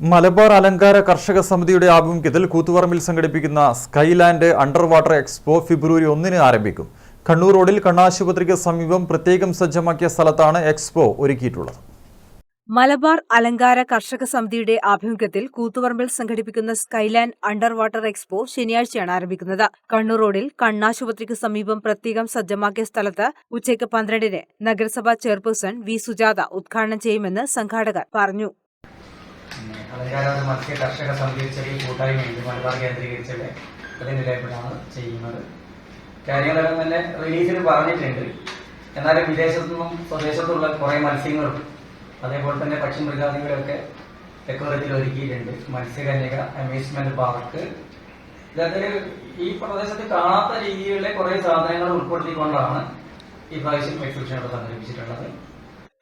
മലബാർ അലങ്കാര കർഷക സമിതിയുടെ ആഭിമുഖ്യത്തിൽ കൂത്തുപറമ്പിൽ സംഘടിപ്പിക്കുന്ന സ്കൈലാൻഡ് അണ്ടർ വാട്ടർ എക്സ്പോ ഫെബ്രുവരി ഒന്നിന് ആരംഭിക്കും. കണ്ണൂർ റോഡിൽ കണ്ണാശുപത്രിക്ക് സമീപം പ്രത്യേകം സജ്ജമാക്കിയ സ്ഥലത്താണ് എക്സ്പോ ഒരുക്കിയിട്ടുള്ളത്. മലബാർ അലങ്കാര കർഷക സമിതിയുടെ ആഭിമുഖ്യത്തിൽ കൂത്തുപറമ്പിൽ സംഘടിപ്പിക്കുന്ന സ്കൈലാൻഡ് അണ്ടർ വാട്ടർ എക്സ്പോ ശനിയാഴ്ചയാണ് ആരംഭിക്കുന്നത്. കണ്ണൂർ റോഡിൽ കണ്ണാശുപത്രിക്ക് സമീപം പ്രത്യേകം സജ്ജമാക്കിയ സ്ഥലത്ത് ഉച്ചയ്ക്ക് പന്ത്രണ്ടിന് നഗരസഭാ ചെയർപേഴ്സൺ വി. സുജാത ഉദ്ഘാടനം ചെയ്യുമെന്ന് സംഘാടകർ പറഞ്ഞു. അലങ്കാര മത്സ്യ കർഷക സമിതി ചെറിയ കൂട്ടായ്മയുണ്ട്. മലബാർ കേന്ദ്രീകരിച്ചല്ലേ അതിന്റെ ലേബിളാണ് ചെയ്യുന്നത്. കാര്യങ്ങളെല്ലാം തന്നെ റിലീസിൽ പറഞ്ഞിട്ടുണ്ട്. എന്നാലും വിദേശത്തു നിന്നും സ്വദേശത്തുള്ള കുറേ മത്സ്യങ്ങളും അതേപോലെ തന്നെ പക്ഷിമൃഗാദികളൊക്കെ തെക്കുറത്തിൽ ഒരുക്കിയിട്ടുണ്ട്. മത്സ്യകന്യക അമ്യൂസ്മെന്റ് പാർക്ക് ഇതൊക്കെ ഈ പ്രദേശത്ത് കാണാത്ത രീതിയിലെ കുറേ സാധനങ്ങൾ ഉൾപ്പെടുത്തിക്കൊണ്ടാണ് ഈ പ്രാവശ്യം എക്സിബിഷൻ ഇവിടെ സംഘടിപ്പിച്ചിട്ടുള്ളത്.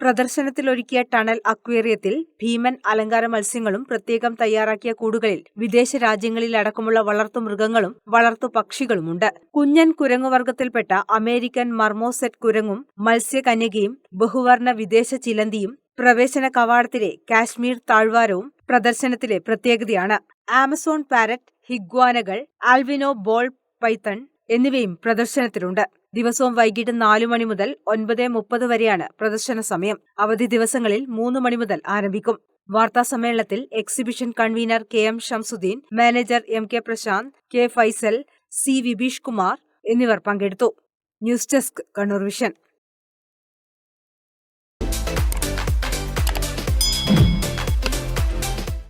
പ്രദർശനത്തിലൊരുക്കിയ ടണൽ അക്വേറിയത്തിൽ ഭീമൻ അലങ്കാര മത്സ്യങ്ങളും പ്രത്യേകം തയ്യാറാക്കിയ കൂടുകളിൽ വിദേശ രാജ്യങ്ങളിലടക്കമുള്ള വളർത്തുമൃഗങ്ങളും വളർത്തു പക്ഷികളുമുണ്ട്. കുഞ്ഞൻ കുരങ്ങുവർഗത്തിൽപ്പെട്ട അമേരിക്കൻ മർമോസെറ്റ് കുരങ്ങും മത്സ്യകന്യകയും ബഹുവർണ വിദേശ ചിലന്തിയും പ്രവേശന കവാടത്തിലെ കാശ്മീർ താഴ്വാരവും പ്രദർശനത്തിലെ പ്രത്യേകതയാണ്. ആമസോൺ പാരറ്റ് ഹിഗ്വാനകൾ ആൽവിനോ ബോൾ പൈത്തൺ എന്നിവയും പ്രദർശനത്തിലുണ്ട്. ദിവസവും വൈകിട്ട് നാലു മണി മുതൽ ഒൻപത് മുപ്പത് വരെയാണ് പ്രദർശന സമയം. അവധി ദിവസങ്ങളിൽ മൂന്ന് മണി മുതൽ ആരംഭിക്കും. വാർത്താ സമ്മേളനത്തിൽ exhibition convener K M Shamsuddin manager M K Prashanth K Faisal C Vibeesh Kumar എന്നിവർ പങ്കെടുത്തു. News desk Kannur vision.